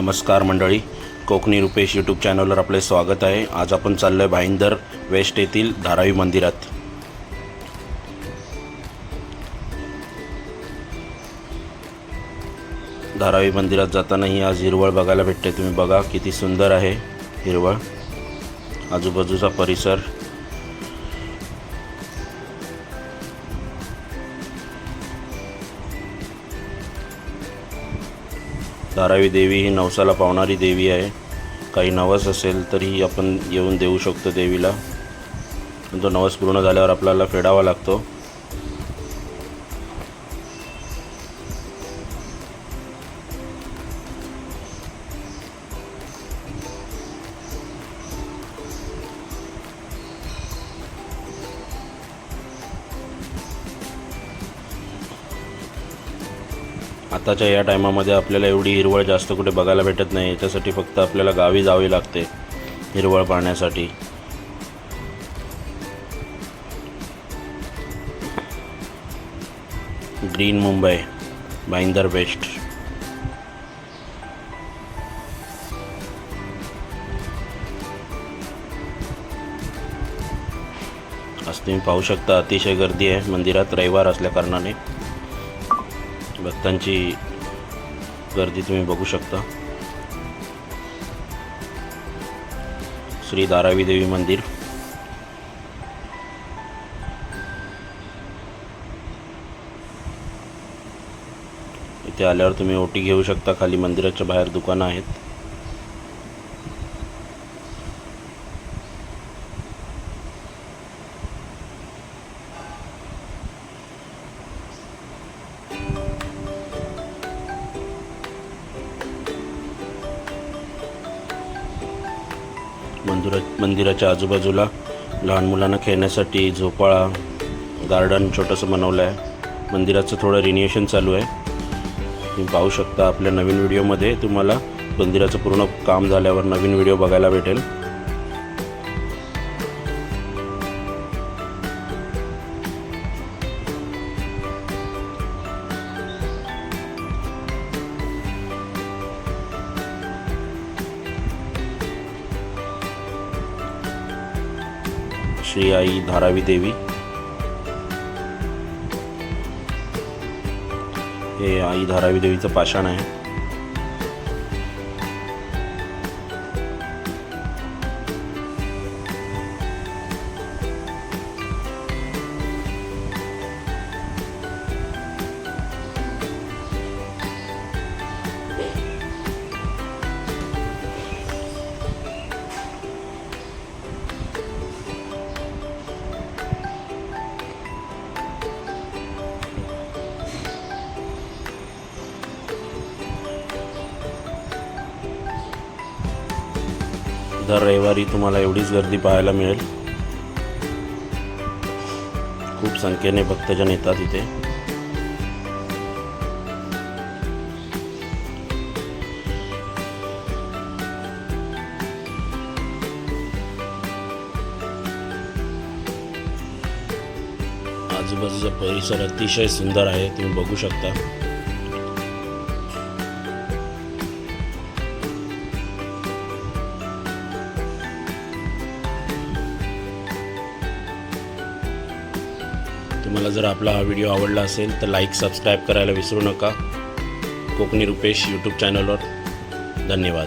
नमस्कार मंडळी. कोकणी रुपेश यूट्यूब चॅनलवर आपले स्वागत आहे. आज आपण चाललो आहे भाईंदर वेस्ट येथील धारावी मंदिरात. धारावी मंदिरात जातानाही आज हिरवळ बघायला भेटते. तुम्ही बघा किती सुंदर आहे हिरवळ. आजूबाजूचा परिसर धारावी देवी ही नवसाला पावणारी देवी आहे. काही नवस असेल तरीही आपण येऊन देऊ शकतो देवीला. तो नवस पूर्ण झाल्यावर आपल्याला फेडावा लागतो. आताच्या या टायमामध्ये आपल्याला एवढी हिरवळ जास्त कुठे बघायला भेटत नाही. याच्यासाठी फक्त आपल्याला गावी जावे लागते हिरवळ पाहण्यासाठी. ग्रीन मुंबई भाईंदर बेस्ट आज तुम्ही पाहू शकता अतिशय गर्दी आहे. मंदिरात रविवार असल्या कारणाने. भक्तांची गर्दी तुम्ही बघू शकता. श्री धारावी देवी मंदिर. इथे आल्यावर तुम्ही ओटी घेऊ शकता. खाली मंदिराच्या बाहेर दुकानं आहेत. मंदिरा मंदिराच्या आजूबाजूला लहान मुलांना खेळण्यासाठी झोपाळा गार्डन छोटंसं बनवलं आहे मंदिराचं थोडं रिन्युएशन चालू आहे. तुम्ही पाहू शकता आपल्या नवीन व्हिडिओमध्ये तुम्हाला मंदिराचं पूर्ण काम झाल्यावर नवीन व्हिडिओ बघायला भेटेल. श्री आई धारावी देवी. हे आई धारावी देवीचं पाषाण आहे. दर रविवारी तुम्हाला एवढीच गर्दी पाहायला मिळेल. खूप संख्येने भक्तजन येतात इथे. आजूबाजूचा परिसर अतिशय सुंदर आहे तुम्ही बघू शकता. तुम्हाला जर आपला हा व्हिडिओ आवडला असेल तर लाईक सबस्क्राईब करायला विसरू नका. कोकणी रुपेश यूट्यूब चॅनलवर धन्यवाद.